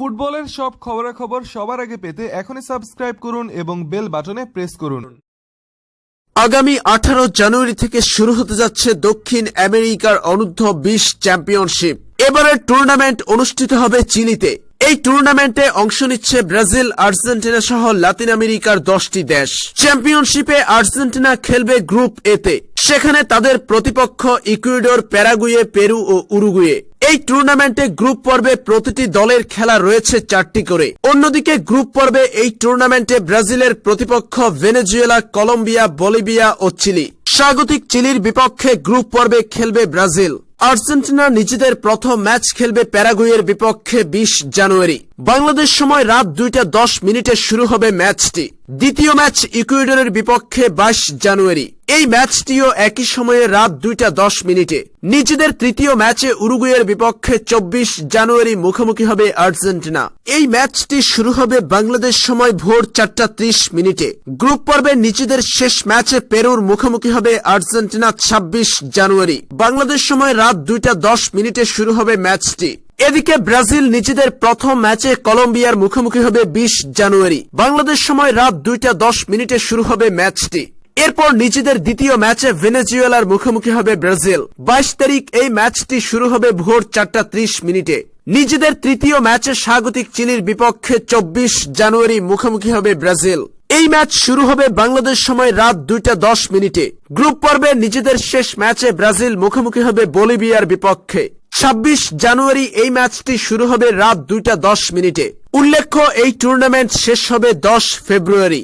ফুটবলের সব খবরাখবর সবার আগে পেতে এখনই সাবস্ক্রাইব করুন এবং বেল বাটনে প্রেস করুন। আগামী আঠারো জানুয়ারি থেকে শুরু হতে যাচ্ছে দক্ষিণ আমেরিকার অনূর্ধ্ব বিশ চ্যাম্পিয়নশিপ। এবারের টুর্নামেন্ট অনুষ্ঠিত হবে চিলিতে। এই টুর্নামেন্টে অংশ নিচ্ছে ব্রাজিল, আর্জেন্টিনা সহ লাতিন আমেরিকার দশটি দেশ। চ্যাম্পিয়নশিপে আর্জেন্টিনা খেলবে গ্রুপ এতে সেখানে তাদের প্রতিপক্ষ ইকুয়েডর, প্যারাগুয়ে, পেরু ও উরুগুয়ে। এই টুর্নামেন্টে গ্রুপ পর্বে প্রতিটি দলের খেলা রয়েছে চারটি করে। অন্যদিকে গ্রুপ পর্বে এই টুর্নামেন্টে ব্রাজিলের প্রতিপক্ষ ভেনেজুয়েলা, কলম্বিয়া, বলিভিয়া ও চিলি। স্বাগতিক চিলির বিপক্ষে গ্রুপ পর্বে খেলবে ব্রাজিল। আর্জেন্টিনা নিজেদের প্রথম ম্যাচ খেলবে প্যারাগুয়ের বিপক্ষে বিশ জানুয়ারি। বাংলাদেশ সময় রাত দুইটা দশ মিনিটে শুরু হবে ম্যাচটি। দ্বিতীয় ম্যাচ ইকুয়েডরের বিপক্ষে বাইশ জানুয়ারি। এই ম্যাচটিও একই সময়ে রাত দুইটা দশ মিনিটে। নিজেদের তৃতীয় ম্যাচে উরুগুয়ের বিপক্ষে চব্বিশ জানুয়ারি মুখোমুখি হবে আর্জেন্টিনা। এই ম্যাচটি শুরু হবে বাংলাদেশ সময় ভোর চারটা ত্রিশ মিনিটে। গ্রুপ পর্বে নিজেদের শেষ ম্যাচে পেরুর মুখোমুখি হবে আর্জেন্টিনা ছাব্বিশ জানুয়ারি। বাংলাদেশ সময় রাত দুইটা দশ মিনিটে শুরু হবে ম্যাচটি। এদিকে ব্রাজিল নিজেদের প্রথম ম্যাচে কলম্বিয়ার মুখোমুখি হবে বিশ জানুয়ারি। বাংলাদেশ সময় রাত দুইটা দশ মিনিটে শুরু হবে ম্যাচটি। এরপর নিজেদের দ্বিতীয় ম্যাচে ভেনেজুয়েলার মুখোমুখি হবে ব্রাজিল। বাইশ তারিখ এই ম্যাচটি শুরু হবে ভোর চারটা ত্রিশ মিনিটে। নিজেদের তৃতীয় ম্যাচে স্বাগতিক চিলির বিপক্ষে চব্বিশ জানুয়ারি মুখোমুখি হবে ব্রাজিল। এই ম্যাচ শুরু হবে বাংলাদেশ সময় রাত দুইটা দশ মিনিটে। গ্রুপ পর্বে নিজেদের শেষ ম্যাচে ব্রাজিল মুখোমুখি হবে বলিভিয়ার বিপক্ষে। ছাব্বিশ জানুয়ারি এই ম্যাচটি শুরু হবে রাত দুইটা দশ মিনিটে। উল্লেখ্য, এই টুর্নামেন্ট শেষ হবে দশ ফেব্রুয়ারি।